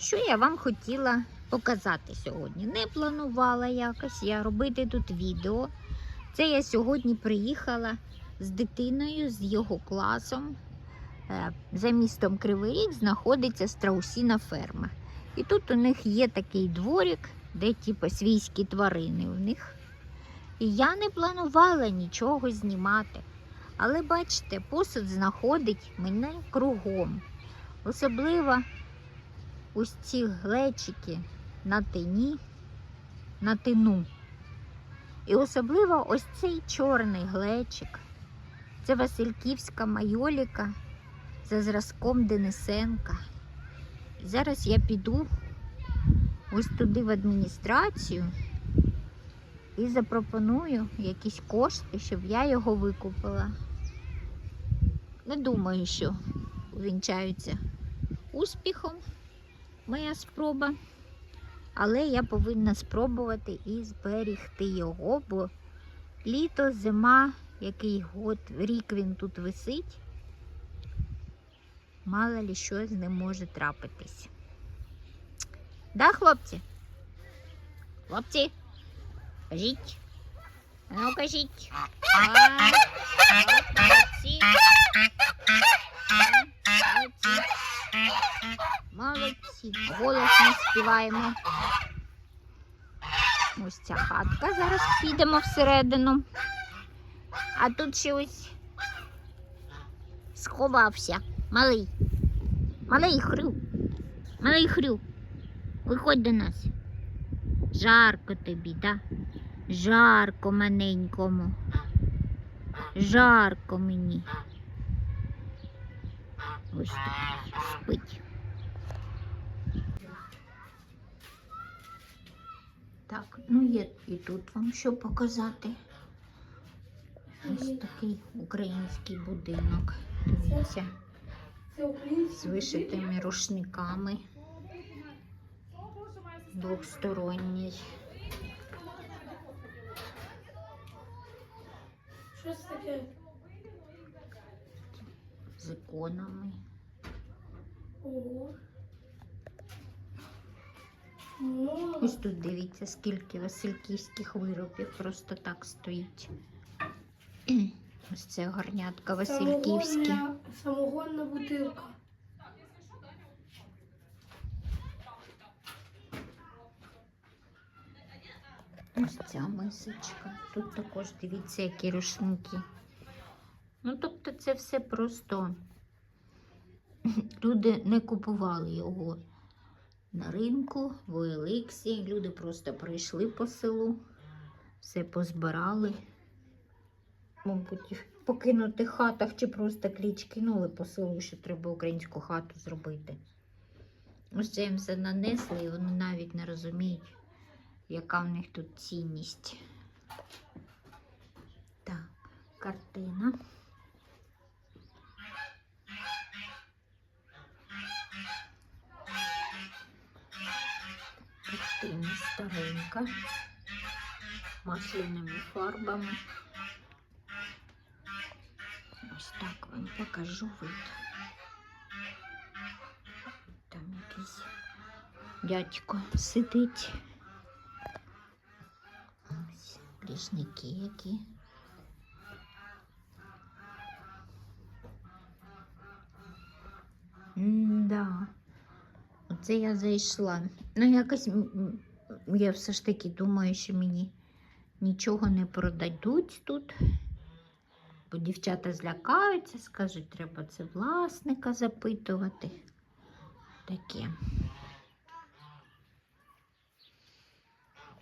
Що я вам хотіла показати сьогодні? Не планувала якось я робити тут відео. Це я сьогодні приїхала з дитиною, з його класом. Е, За містом Кривий Ріг знаходиться страусіна ферма. І тут у них є такий дворик, де типу, свійські тварини у них. І я не планувала нічого знімати. Але бачите, посуд знаходить мене кругом. Особливо ось ці глечики на тині, на тину. І особливо ось цей чорний глечик. Це Васильківська майоліка за зразком Денисенка. І зараз я піду ось туди в адміністрацію і запропоную якісь кошти, щоб я його викупила. Не думаю, що увінчаються успіхом моя спроба. Але я повинна спробувати і зберігти його, бо літо, зима, який год, рік він тут висить, мало ли що з ним може трапитись. Да, хлопці? Хлопці? Кажіть. Ну, кажіть. А, так, молодці. Молодці. Голосно співаємо. Ось ця хатка. Зараз підемо всередину. А тут ще ось сховався. Малий. Малий хрю. Малий хрю. Виходь до нас. Жарко тобі, да? Жарко маленькому. Жарко мені. Ось так спить. Так, ну є і тут вам що показати. Ось такий український будинок. Дивіться, з вишитими рушниками. Двохсторонній. З іконами. Ого. Ну, Ось тут дивіться, скільки васильківських виробів просто так стоїть. Ось це горнятка Васильківські. самогонна, самогонна бутилка. Ось ця мисочка. Тут також дивіться, які рушники. Ну, тобто, це все просто люди не купували його на ринку, в Еликсі. Люди просто прийшли по селу, все позбирали. Мабуть, в покинутих хатах чи просто кліч кинули по селу, що треба українську хату зробити. Ось це їм все нанесли, і вони навіть не розуміють, яка в них тут цінність. Так, картина. Картина старенька, масляними фарбами. Ось так вам покажу вид. Там якийсь дядько сидить. Ось лісники які. Да. Оце я зайшла. Ну, якось я все ж таки думаю, що мені нічого не продадуть тут. Бо дівчата злякаються, скажуть, треба це власника запитувати. Таке.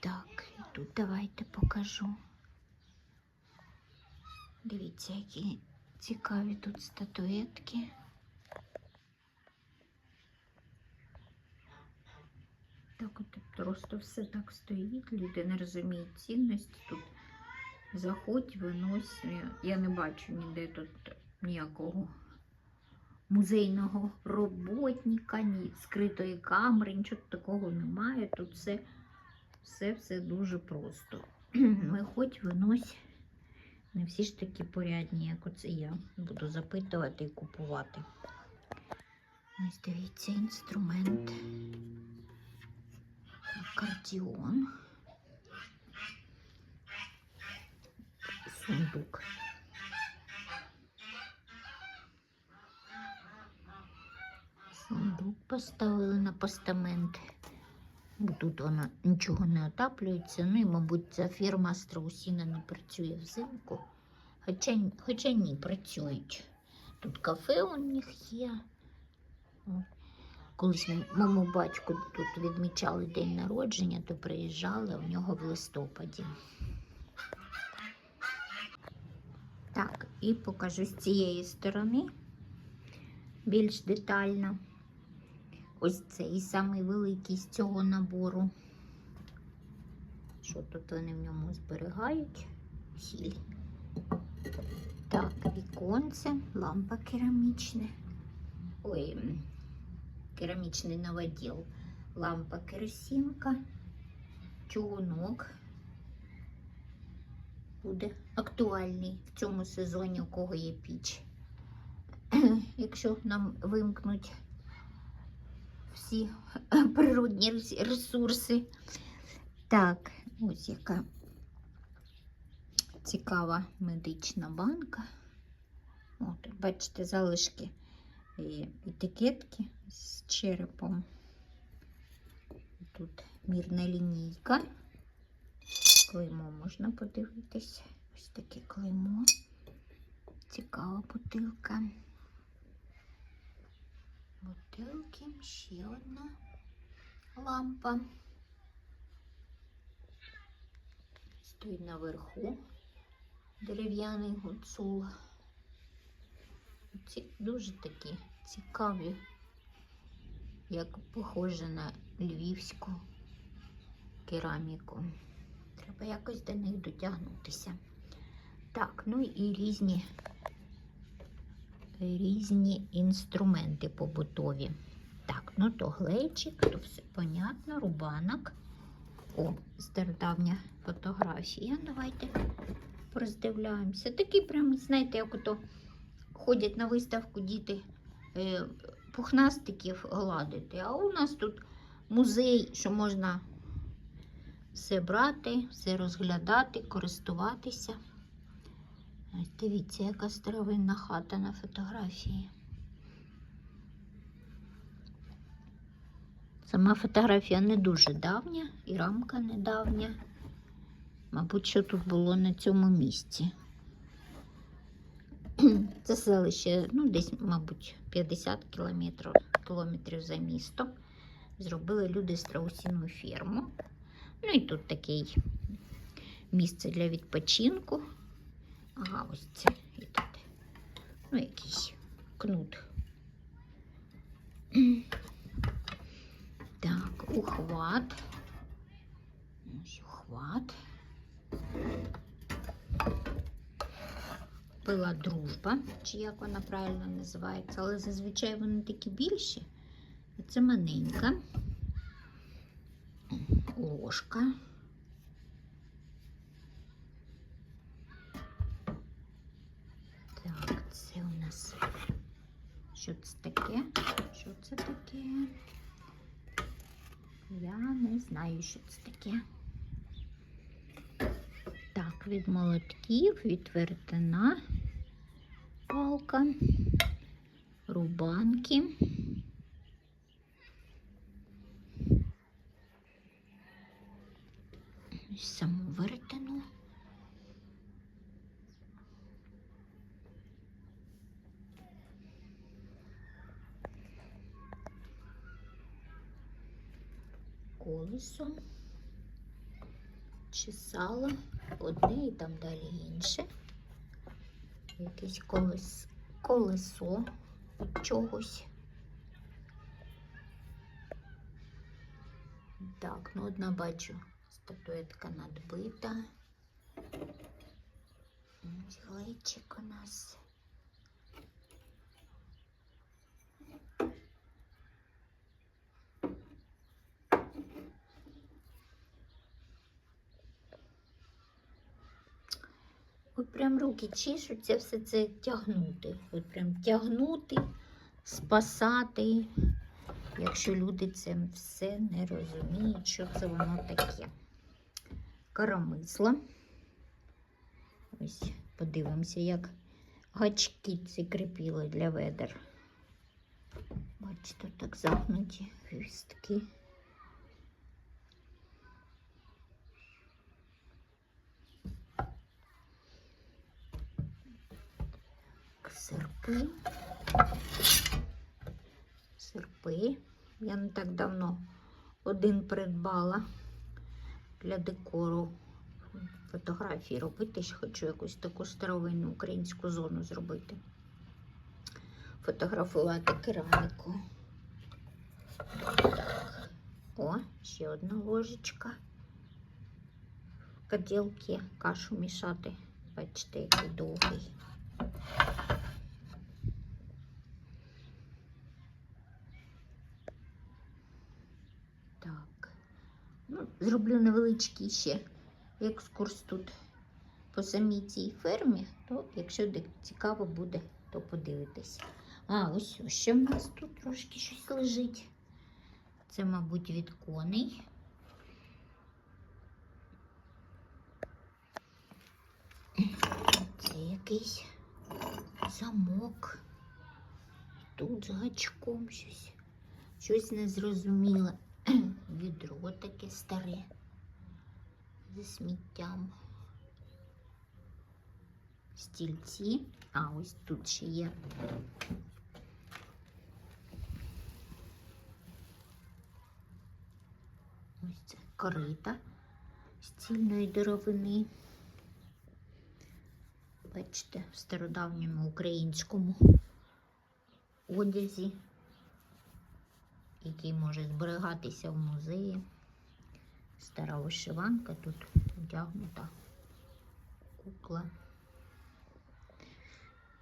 Так, і тут давайте покажу. Дивіться, які цікаві тут статуетки. Так от просто все так стоїть, люди не розуміють цінності тут. Заходь, винось. Я- Я не бачу ніде тут ніякого музейного роботника, ні скритої камери, нічого такого немає. Тут все, все, все дуже просто. Виходь, винось. Не всі ж такі порядні, як оце я. Буду запитувати і купувати. Ось дивіться інструмент. Аккордеон. Сундук. Сундук поставили на постамент. Тут воно нічого не отаплюється. Ну і, мабуть, ця фірма Страусіна не працює взимку. Хоча, хоча ні, працюють. Тут кафе у них є. О. Колись м- моєму батьку тут відмічали день народження, то приїжджали в нього в листопаді. Так, і покажу з цієї сторони більш детально. Ось цей самий великий з цього набору. Що тут вони в ньому зберігають? Сіль. Так, віконце, лампа керамічна. Ой, керамічний новоділ. Лампа керосинка, чугунок. Буде актуальний в цьому сезоні, у кого є піч. Якщо нам вимкнуть всі природні ресурси. Так, ось яка цікава медична банка. От, бачите, залишки етикетки черепом. Тут мірна лінійка. Клеймо можна подивитися. Ось таке клеймо. Цікава бутилка. Бутилки, ще одна лампа. Стоїть наверху дерев'яний гуцул. Ці дуже такі цікаві, як похоже на львівську кераміку. Треба якось до них дотягнутися. Так, ну і різні, різні інструменти побутові. Так, ну то глечик, то все понятно, рубанок. О, стародавня фотографія. Давайте роздивляємося. Такі прям, знаєте, як ото ходять на виставку діти е, пухнастиків гладити. А у нас тут музей, що можна все брати, все розглядати, користуватися. Дивіться, яка старовинна хата на фотографії. Сама фотографія не дуже давня і рамка недавня. Мабуть, що тут було на цьому місці. Це селище, ну, десь, мабуть, 50 кілометрів, кілометрів за місто. Зробили люди страусіну ферму. Ну і тут таке місце для відпочинку. Ага, ось це і тут. Ну, якийсь кнут. Так, ухват. Ось ухват. Пила дружба, чи як вона правильно називається, але зазвичай вони такі більші. Це маленька. Ложка. Так, це у нас. Що це таке? Що це таке? Я не знаю, що це таке. Так, від молотків, від вертина, палка, рубанки. Саму вертину. Колесо чесало одне і там далі інше. Якесь колес, колесо від чогось. Так, ну одна бачу, статуетка надбита. Ось Глечик у нас. От прям руки чешуться все це тягнути. От прям тягнути, спасати. якщо люди це все не розуміють, що це воно таке. Карамисла. Ось подивимося, як гачки ці кріпіли для ведер. Бачите, так загнуті хвістки. Серпи. Серпи. Я не так давно один придбала для декору фотографії робити. Ще хочу якусь таку старовинну українську зону зробити. Фотографувати кераміку. Так. О, ще одна ложечка. Каділки кашу мішати. Бачите, який довгий. Так. Ну, зроблю невеличкий ще екскурс тут по самій цій фермі, то якщо цікаво буде, то подивитись. А, ось ще в нас тут трошки щось лежить. Це, мабуть, від коней. Це якийсь замок. Тут з гачком щось. Щось незрозуміле. Відро таке старе зі сміттям. Стільці. А, ось тут ще є. Ось це корита з цільної деревини. Бачите, в стародавньому українському одязі, який може зберігатися в музеї. Стара вишиванка тут одягнута кукла.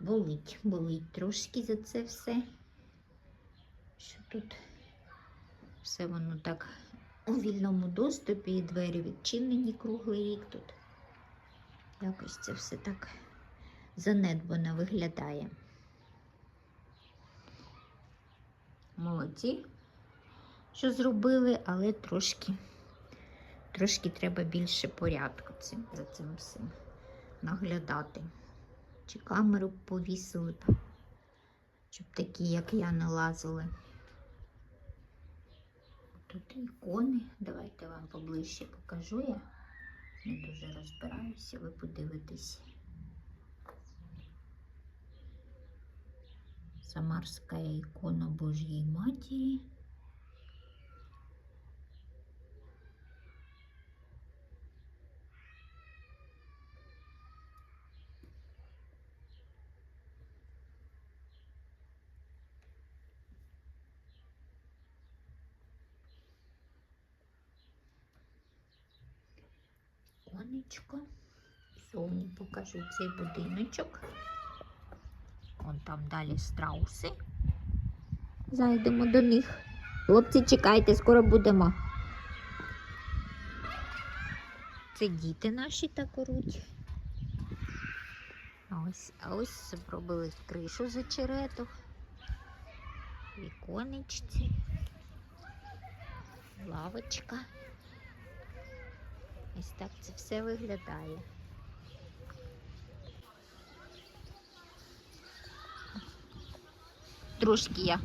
Болить, болить трошки за це все. Що тут все воно так у вільному доступі і двері відчинені круглий рік тут. Якось це все так занедбано виглядає. Молодці, що зробили, але трошки, трошки треба більше порядку цим, за цим всім наглядати. Чи камеру повісили б, щоб такі, як я, не лазили. Тут ікони. Давайте вам поближче покажу я. Не дуже розбираюся, ви подивитесь. Самарская икона Божьей Матери. Конечко. Зовні покажу цей будиночок. Вон там далі страуси. Зайдемо до них. Хлопці, чекайте, скоро будемо. Це діти наші так оруть. Ось, а ось зробили кришу з очерету. Віконечці. Лавочка. Ось так це все виглядає. Трошки я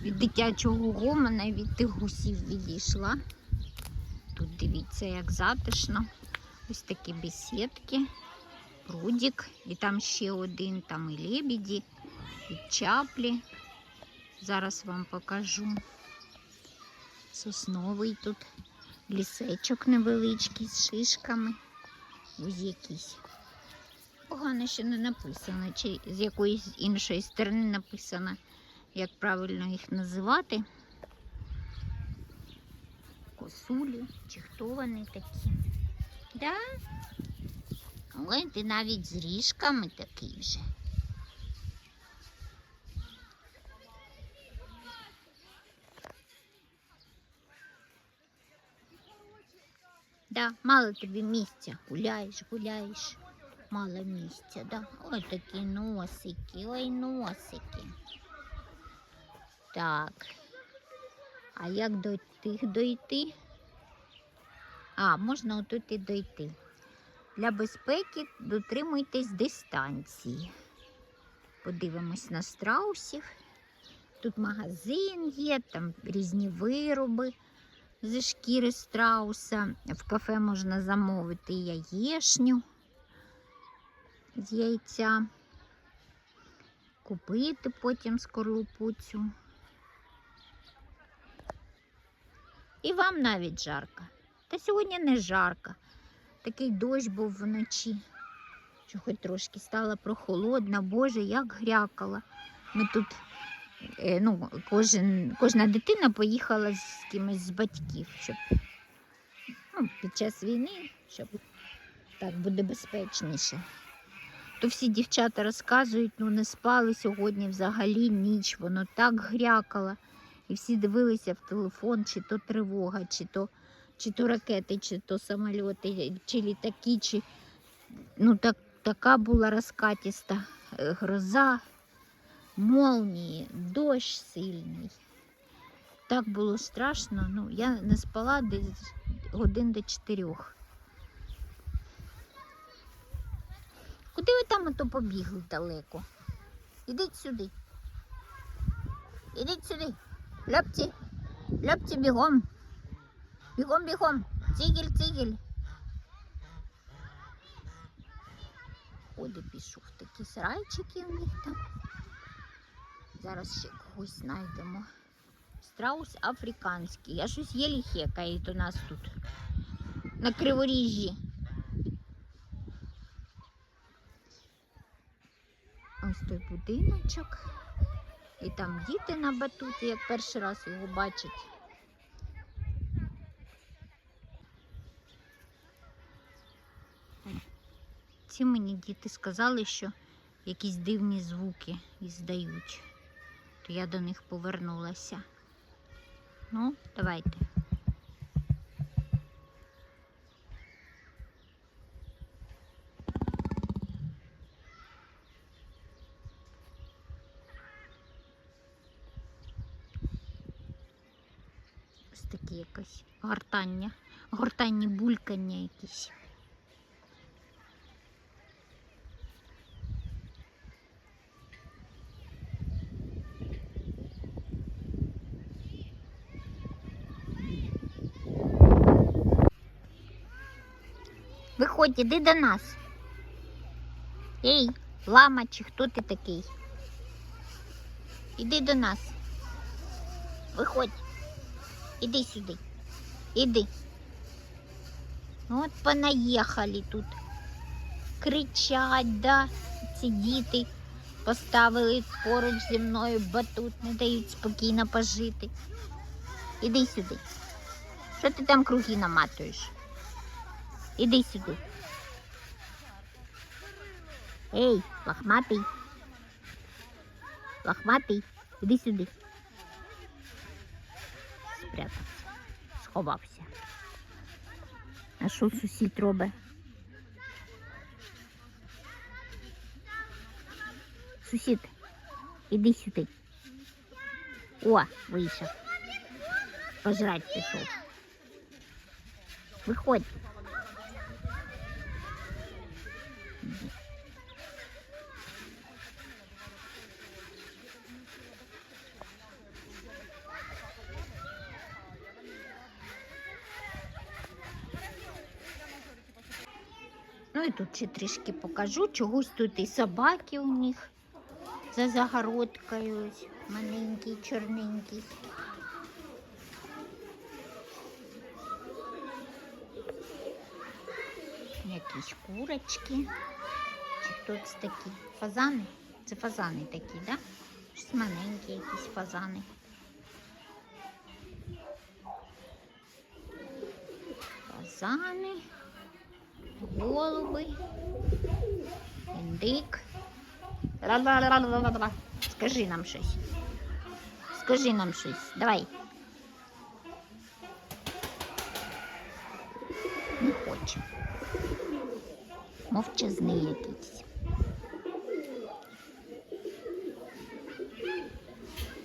від дитячого гомона від тих гусів відійшла. Тут дивіться, як затишно. Ось такі бесідки, прудик, і там ще один, там і лебеді, і чаплі. Зараз вам покажу. Сосновий тут лісечок невеличкий з шишками. Ось якийсь. Погано, що не написано, чи з якоїсь іншої сторони написано, як правильно їх називати. Косулі, чи хто вони такі. Да? Ой, ти навіть з ріжками такий вже. Да, мало тобі місця. Гуляєш, гуляєш. Мало місця, да. Ой, такі носики, ой, носики. Так. А як до тих дойти? А, можна отут і дойти. Для безпеки дотримуйтесь дистанції. Подивимось на страусів. Тут магазин є, там різні вироби зі шкіри страуса. В кафе можна замовити яєшню з яйця, купити потім скорлупу цю. І вам навіть жарко. Та сьогодні не жарко. Такий дощ був вночі, що хоч трошки стало прохолодно. Боже, як грякала. Ми тут, ну, кожен, кожна дитина поїхала з кимось з батьків, щоб ну, під час війни, щоб так буде безпечніше. То всі дівчата розказують, ну не спали сьогодні взагалі ніч, воно так грякало. І всі дивилися в телефон, чи то тривога, чи то, чи то ракети, чи то самольоти, чи літаки, чи ну так, така була розкатіста е, гроза, молнії, дощ сильний. Так було страшно. Ну, я не спала десь годин до чотирьох. Куди ви там ото побігли далеко? Ідіть сюди. Ідіть сюди. Ляпці, ляпці бігом. Бігом, бігом. Цигіль, цигіль. Оде пішов такі сарайчики у них там. Зараз ще когось знайдемо. Страус африканський. Я щось єлі хекають у нас тут. На криворіжжі. Ось той будиночок. І там діти на батуті, як перший раз його бачать. Ці мені діти сказали, що якісь дивні звуки іздають. То я до них повернулася. Ну, давайте. Ось такі якось гортання, гортанні булькання якісь. Виходь, іди до нас. Ей, лама, чи хто ти такий? Іди до нас. Виходь. Іди сюди. Іди. От понаїхали тут. Кричать, да, ці діти поставили поруч зі мною батут, не дають спокійно пожити. Іди сюди. Що ти там круги наматуєш? Іди сюди. Ей, лохматий. Лохматий, іди сюди. Спрятався, сховався. А що сусід робить? Сусід, іди сюди. О, вийшов. Пожрать пішов. Виходь. Тут ще трішки покажу. Чогось тут і собаки у них за загородкою. Ось маленький, чорненький. Якісь курочки. Чи це такі? Фазани? Це фазани такі, да? Щось маленькі якісь фазани. Фазани, голуби, індик. Скажи нам щось. Скажи нам щось. Давай. Не хоче. Мовчазний якийсь.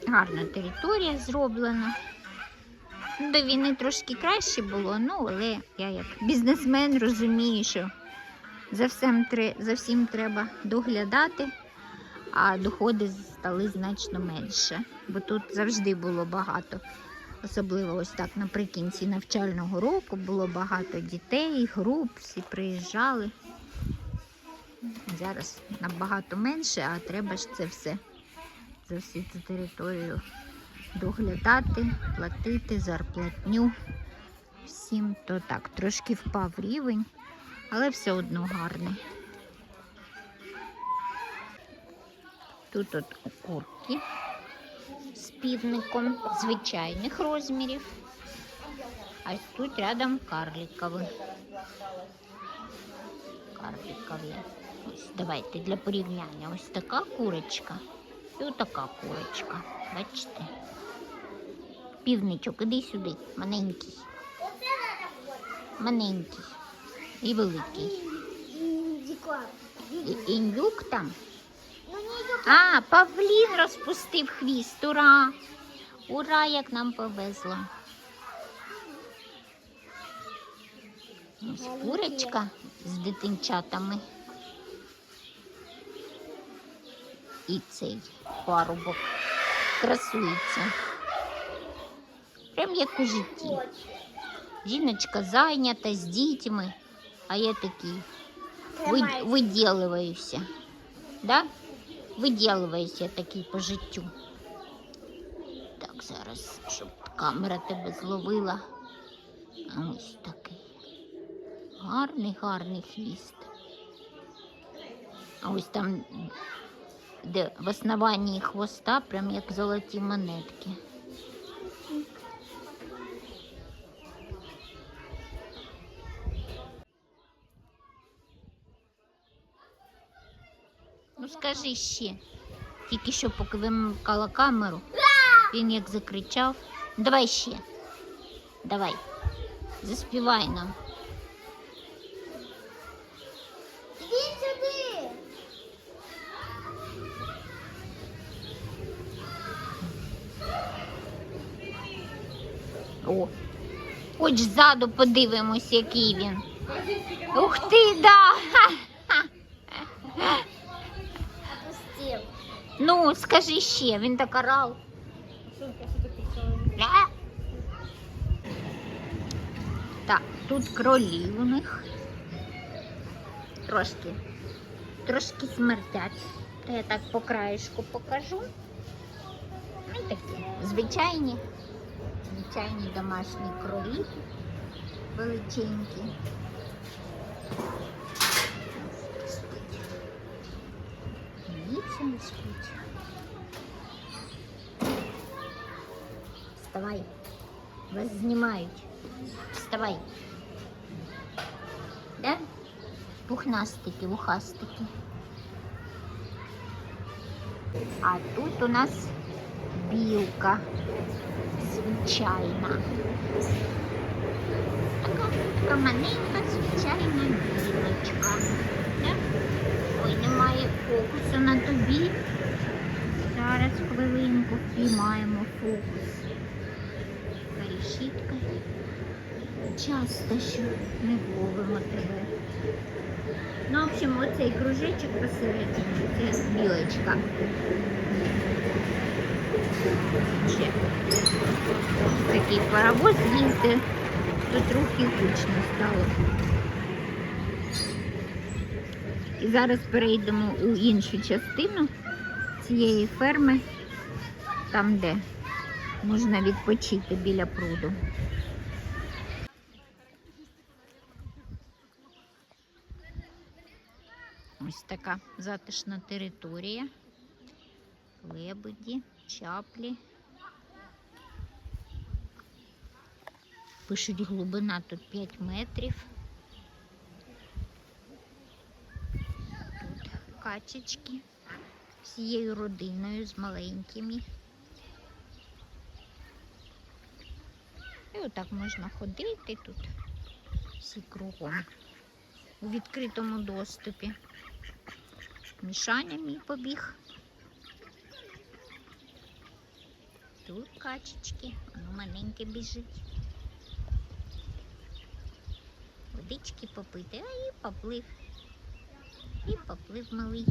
Гарна територія зроблена. До війни трошки краще було, ну але я як бізнесмен розумію, що за всім, за всім треба доглядати, а доходи стали значно менше. Бо тут завжди було багато. Особливо ось так наприкінці навчального року було багато дітей, груп, всі приїжджали. Зараз набагато менше, а треба ж це все за всю цю територію доглядати, платити зарплатню. Всім то так, трошки впав рівень, але все одно гарний. Тут от окурки з півником звичайних розмірів. А тут рядом карликові. Карликові. Ось давайте для порівняння. Ось така курочка і отака курочка. Бачите? Півничок, іди сюди, маленький. Маленький і великий. І індюк там. А, павлін розпустив хвіст. Ура! Ура, як нам повезло. Ось курочка з дитинчатами. І цей парубок красується. Прям як у житті. Жіночка зайнята з дітьми, а я такий ви, виділююся. Да? Виділююся такий по життю. Так, зараз, щоб камера тебе зловила. Ось такий. Гарний, гарний хвіст. А ось там, де в основанні хвоста, прям як золоті монетки. Скажи ще. Тільки що, поки вимикала камеру, він як закричав. Давай ще. Давай. Заспівай нам. Іди сюди. О. Хоч ззаду подивимось, який він. Ух ти, да! Ну, скажи ще, він так орав. Ля. Так, тут кролі у них. Трошки. Трошки смертять. Та я так по краєшку покажу. Ну, такі звичайні. Звичайні домашні кролі. Величенькі. Дивіться, не спить. Вставай. Вас знімають. Вставай. Да? Пухнастики, вухастики. А тут у нас білка. Звичайна. Така, така маленька звичайна білочка. Немає фокусу на тобі. Зараз хвилинку впіймаємо фокус. Така решітка. Часто що не ловимо тебе. Ну, в общем, оцей кружечок посередині, це білочка. Ще такий паровоз їздить. Тут трохи гучно стало. І зараз перейдемо у іншу частину цієї ферми, там, де можна відпочити біля пруду. Ось така затишна територія. Лебеді, чаплі. Пишуть глибина тут 5 метрів. качечки всією родиною з маленькими. І отак можна ходити тут всі кругом у відкритому доступі. Мішаня мій побіг. Тут качечки, воно маленьке біжить. Водички попити, а і поплив. І поплив малий.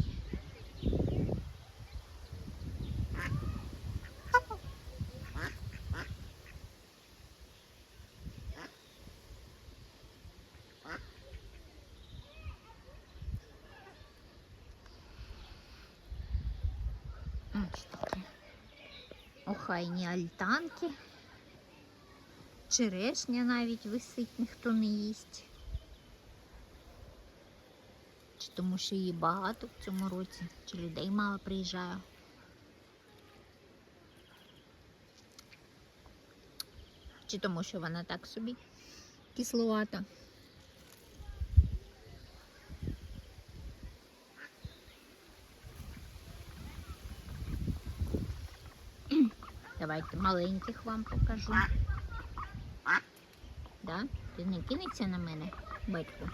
Ось таке. Охайні альтанки. Черешня навіть висить, ніхто не їсть. Чи тому, що її багато в цьому році, чи людей мало приїжджає. Чи тому, що вона так собі кисловата. Давайте маленьких вам покажу. Да? Ти не кинеться на мене, батько?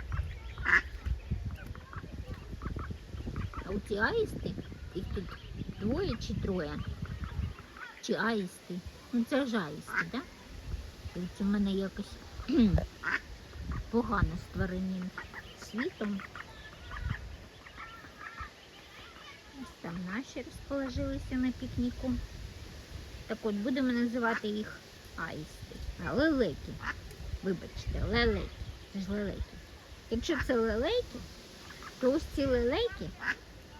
Ці аїсти, їх тут двоє чи троє? Чи аїсти? Ну це ж аїсти, так? Тобто у мене якось погано з світом. Ось там наші розположилися на пікніку. Так от будемо називати їх аїсти. А лелеки. Вибачте, лелеки. Це ж лелеки. Якщо це лелеки, то ось ці лелеки,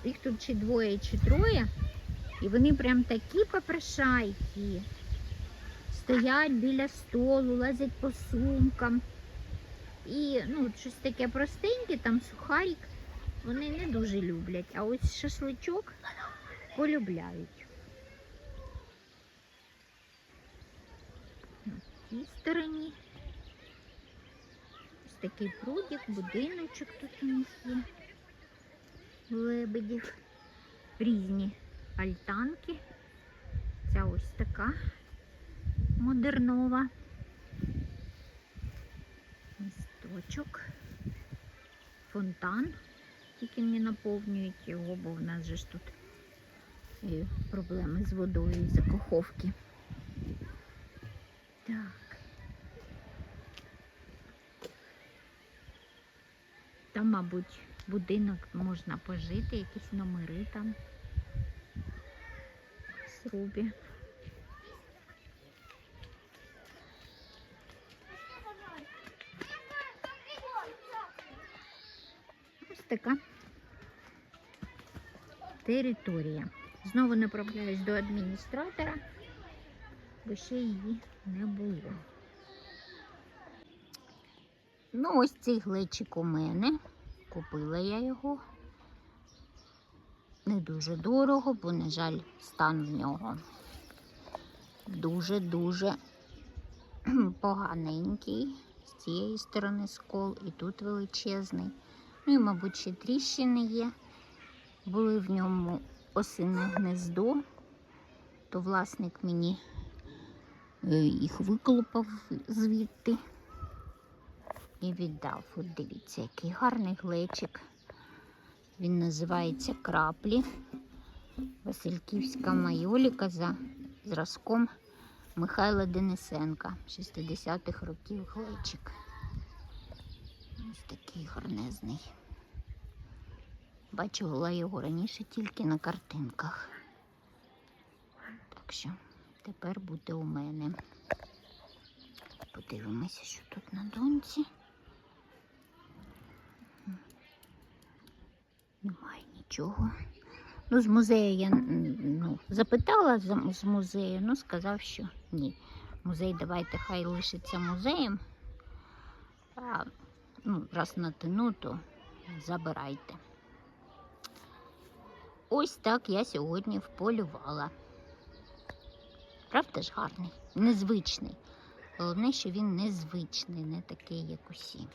їх тут чи двоє, чи троє, і вони прям такі попрошайки. Стоять біля столу, лазять по сумкам. І ну, щось таке простеньке, там сухарик, вони не дуже люблять. А ось шашличок полюбляють. цій стороні. Ось такий прудик, будиночок тут у них є. Лебедів. Різні альтанки. Ця ось така модернова. Місточок. Фонтан. Тільки не наповнюють його, бо в нас же ж тут і проблеми з водою із-за каховки. Так. Там, мабуть, будинок можна пожити, якісь номери там срубі. Ось така територія. Знову направляюсь до адміністратора, бо ще її не було. Ну, ось цей глечик у мене. Купила я його. Не дуже дорого, бо, на жаль, стан в нього дуже-дуже поганенький. З цієї сторони скол і тут величезний. Ну і, мабуть, ще тріщини є. Були в ньому осине гнездо, то власник мені е, їх виколупав звідти і віддав. От дивіться, який гарний глечик. Він називається краплі. Васильківська майоліка за зразком Михайла Денисенка, 60-х років глечик. Ось такий гарнезний. Бачила його раніше тільки на картинках. Так що тепер буде у мене. Подивимося, що тут на доньці. Немає нічого. Ну, з музею я ну, запитала з музею, ну сказав, що ні. Музей давайте хай лишиться музеєм. А ну, раз натяну, то забирайте. Ось так я сьогодні вполювала. Правда ж гарний, незвичний. Головне, що він незвичний, не такий, як усі.